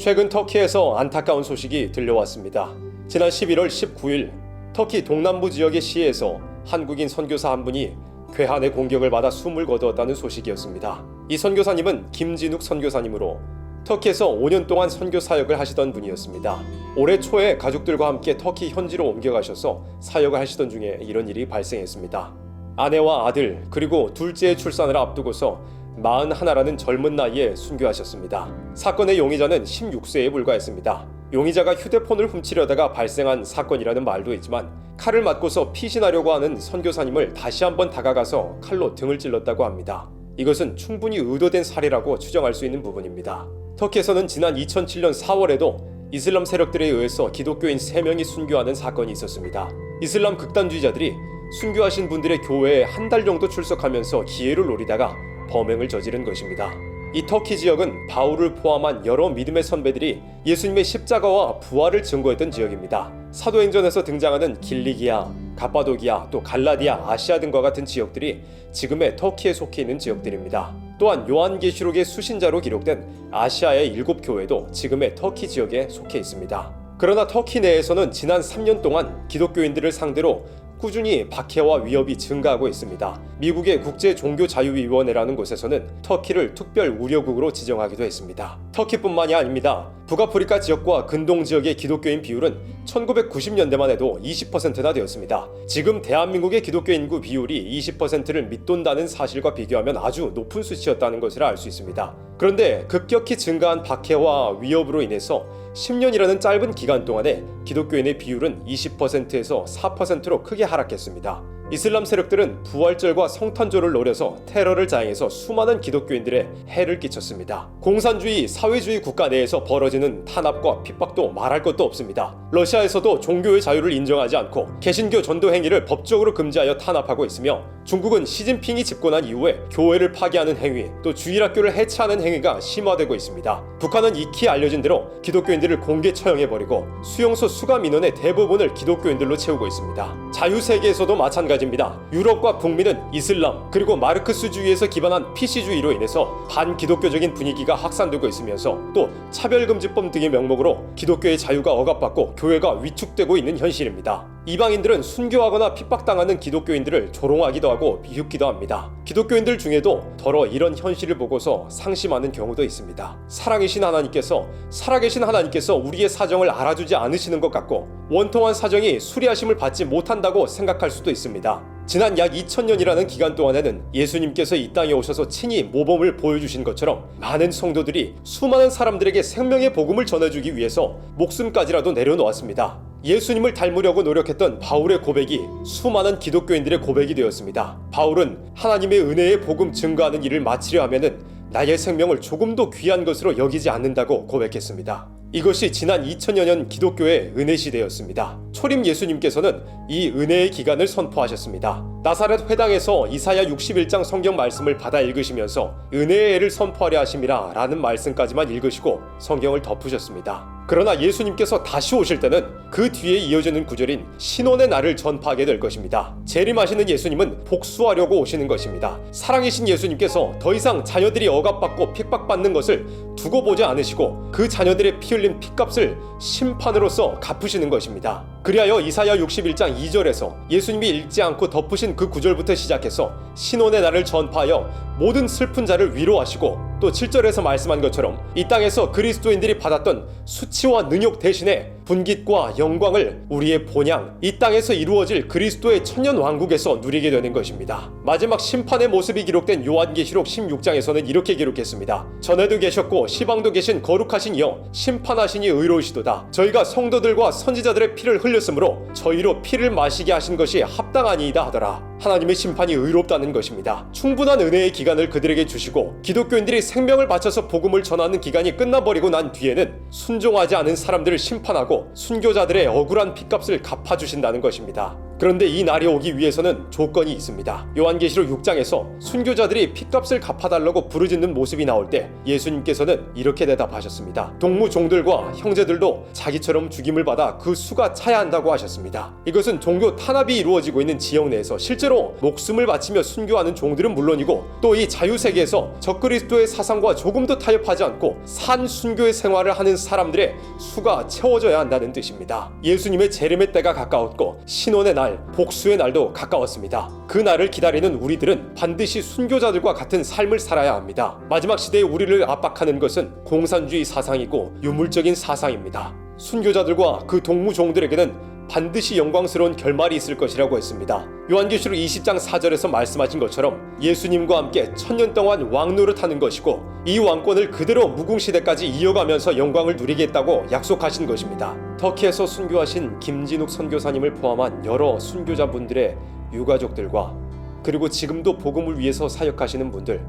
최근 터키에서 안타까운 소식이 들려왔습니다. 지난 11월 19일 터키 동남부 지역의 시에서 한국인 선교사 한 분이 괴한의 공격을 받아 숨을 거두었다는 소식이었습니다. 이 선교사님은 김진욱 선교사님으로 터키에서 5년 동안 선교 사역을 하시던 분이었습니다. 올해 초에 가족들과 함께 터키 현지로 옮겨가셔서 사역을 하시던 중에 이런 일이 발생했습니다. 아내와 아들 그리고 둘째의 출산을 앞두고서 41라는 젊은 나이에 순교하셨습니다. 사건의 용의자는 16세에 불과했습니다. 용의자가 휴대폰을 훔치려다가 발생한 사건이라는 말도 있지만 칼을 맞고서 피신하려고 하는 선교사님을 다시 한번 다가가서 칼로 등을 찔렀다고 합니다. 이것은 충분히 의도된 살해라고 추정할 수 있는 부분입니다. 터키에서는 지난 2007년 4월에도 이슬람 세력들에 의해서 기독교인 3명이 순교하는 사건이 있었습니다. 이슬람 극단주의자들이 순교하신 분들의 교회에 한 달 정도 출석하면서 기회를 노리다가 범행을 저지른 것입니다. 이 터키 지역은 바울을 포함한 여러 믿음의 선배들이 예수님의 십자가와 부활을 증거했던 지역입니다. 사도행전에서 등장하는 길리기아, 가파도기아, 또 갈라디아, 아시아 등과 같은 지역들이 지금의 터키에 속해 있는 지역들입니다. 또한 요한계시록의 수신자로 기록된 아시아의 일곱 교회도 지금의 터키 지역에 속해 있습니다. 그러나 터키 내에서는 지난 3년 동안 기독교인들을 상대로 꾸준히 박해와 위협이 증가하고 있습니다. 미국의 국제 종교 자유위원회라는 곳에서는 터키를 특별 우려국으로 지정하기도 했습니다. 터키뿐만이 아닙니다. 북아프리카 지역과 근동 지역의 기독교인 비율은 1990년대만 해도 20%나 되었습니다. 지금 대한민국의 기독교 인구 비율이 20%를 밑돈다는 사실과 비교하면 아주 높은 수치였다는 것을 알 수 있습니다. 그런데 급격히 증가한 박해와 위협으로 인해서 10년이라는 짧은 기간 동안에 기독교인의 비율은 20%에서 4%로 크게 하락했습니다. 이슬람 세력들은 부활절과 성탄절을 노려서 테러를 자행해서 수많은 기독교인들의 해를 끼쳤습니다. 공산주의, 사회주의 국가 내에서 벌어지는 탄압과 핍박도 말할 것도 없습니다. 러시아에서도 종교의 자유를 인정하지 않고 개신교 전도 행위를 법적으로 금지하여 탄압하고 있으며 중국은 시진핑이 집권한 이후에 교회를 파괴하는 행위, 또 주일학교를 해체하는 행위가 심화되고 있습니다. 북한은 익히 알려진 대로 기독교인들을 공개 처형해버리고 수용소 수감 인원의 대부분을 기독교인들로 채우고 있습니다. 자유세계에서도 마찬가지입니다. 유럽과 북미는 이슬람 그리고 마르크스주의에서 기반한 PC주의로 인해서 반기독교적인 분위기가 확산되고 있으면서 또 차별금지법 등의 명목으로 기독교의 자유가 억압받고 교회가 위축되고 있는 현실입니다. 이방인들은 순교하거나 핍박당하는 기독교인들을 조롱하기도 하고 비웃기도 합니다. 기독교인들 중에도 더러 이런 현실을 보고서 상심하는 경우도 있습니다. 살아계신 하나님께서 살아계신 하나님께서 우리의 사정을 알아주지 않으시는 것 같고 원통한 사정이 수리하심을 받지 못한다고 생각할 수도 있습니다. 지난 약 2000년이라는 기간 동안에는 예수님께서 이 땅에 오셔서 친히 모범을 보여주신 것처럼 많은 성도들이 수많은 사람들에게 생명의 복음을 전해주기 위해서 목숨까지라도 내려놓았습니다. 예수님을 닮으려고 노력했던 바울의 고백이 수많은 기독교인들의 고백이 되었습니다. 바울은 하나님의 은혜의 복음 증거하는 일을 마치려 하면은 나의 생명을 조금도 귀한 것으로 여기지 않는다고 고백했습니다. 이것이 지난 2000여 년 기독교의 은혜 시대였습니다. 초림 예수님께서는 이 은혜의 기간을 선포하셨습니다. 나사렛 회당에서 이사야 61장 성경 말씀을 받아 읽으시면서 은혜의 애를 선포하려 하심이라 라는 말씀까지만 읽으시고 성경을 덮으셨습니다. 그러나 예수님께서 다시 오실 때는 그 뒤에 이어지는 구절인 신혼의 날을 전파하게 될 것입니다. 재림하시는 예수님은 복수하려고 오시는 것입니다. 사랑이신 예수님께서 더 이상 자녀들이 억압받고 핍박받는 것을 두고 보지 않으시고 그 자녀들의 피 흘린 핏값을 심판으로서 갚으시는 것입니다. 그리하여 이사야 61장 2절에서 예수님이 읽지 않고 덮으신 그 구절부터 시작해서 신혼의 날을 전파하여 모든 슬픈 자를 위로하시고 또 7절에서 말씀한 것처럼 이 땅에서 그리스도인들이 받았던 수치와 능욕 대신에 분깃과 영광을 우리의 본향 이 땅에서 이루어질 그리스도의 천년 왕국에서 누리게 되는 것입니다. 마지막 심판의 모습이 기록된 요한계시록 16장에서는 이렇게 기록했습니다. 전에도 계셨고 시방도 계신 거룩하신 이여 심판하시니 의로우시도다. 저희가 성도들과 선지자들의 피를 흘렸으므로 저희로 피를 마시게 하신 것이 합당하니이다 하더라. 하나님의 심판이 의롭다는 것입니다. 충분한 은혜의 기간을 그들에게 주시고 기독교인들이 생명을 바쳐서 복음을 전하는 기간이 끝나버리고 난 뒤에는 순종하지 않은 사람들을 심판하고 순교자들의 억울한 핏값을 갚아주신다는 것입니다. 그런데 이 날이 오기 위해서는 조건이 있습니다. 요한계시록 6장에서 순교자들이 핏값을 갚아달라고 부르짖는 모습이 나올 때 예수님께서는 이렇게 대답하셨습니다. 동무 종들과 형제들도 자기처럼 죽임을 받아 그 수가 차야 한다고 하셨습니다. 이것은 종교 탄압이 이루어지고 있는 지역 내에서 실제로 목숨을 바치며 순교하는 종들은 물론이고 또 이 자유세계에서 적그리스도의 사상과 조금도 타협하지 않고 산 순교의 생활을 하는 사람들의 수가 채워져야 한다는 뜻입니다. 예수님의 재림의 때가 가까웠고 신원의 날, 복수의 날도 가까웠습니다. 그 날을 기다리는 우리들은 반드시 순교자들과 같은 삶을 살아야 합니다. 마지막 시대에 우리를 압박하는 것은 공산주의 사상이고 유물적인 사상입니다. 순교자들과 그 동무종들에게는 반드시 영광스러운 결말이 있을 것이라고 했습니다. 요한계시록 20장 4절에서 말씀하신 것처럼 예수님과 함께 천년 동안 왕노릇하는 것이고 이 왕권을 그대로 무궁시대까지 이어가면서 영광을 누리겠다고 약속하신 것입니다. 터키에서 순교하신 김진욱 선교사님을 포함한 여러 순교자분들의 유가족들과 그리고 지금도 복음을 위해서 사역하시는 분들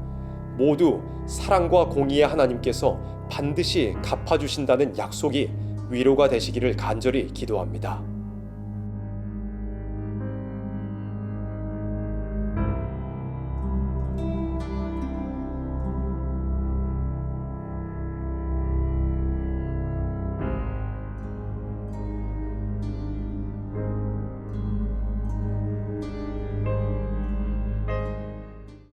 모두 사랑과 공의의 하나님께서 반드시 갚아주신다는 약속이 위로가 되시기를 간절히 기도합니다.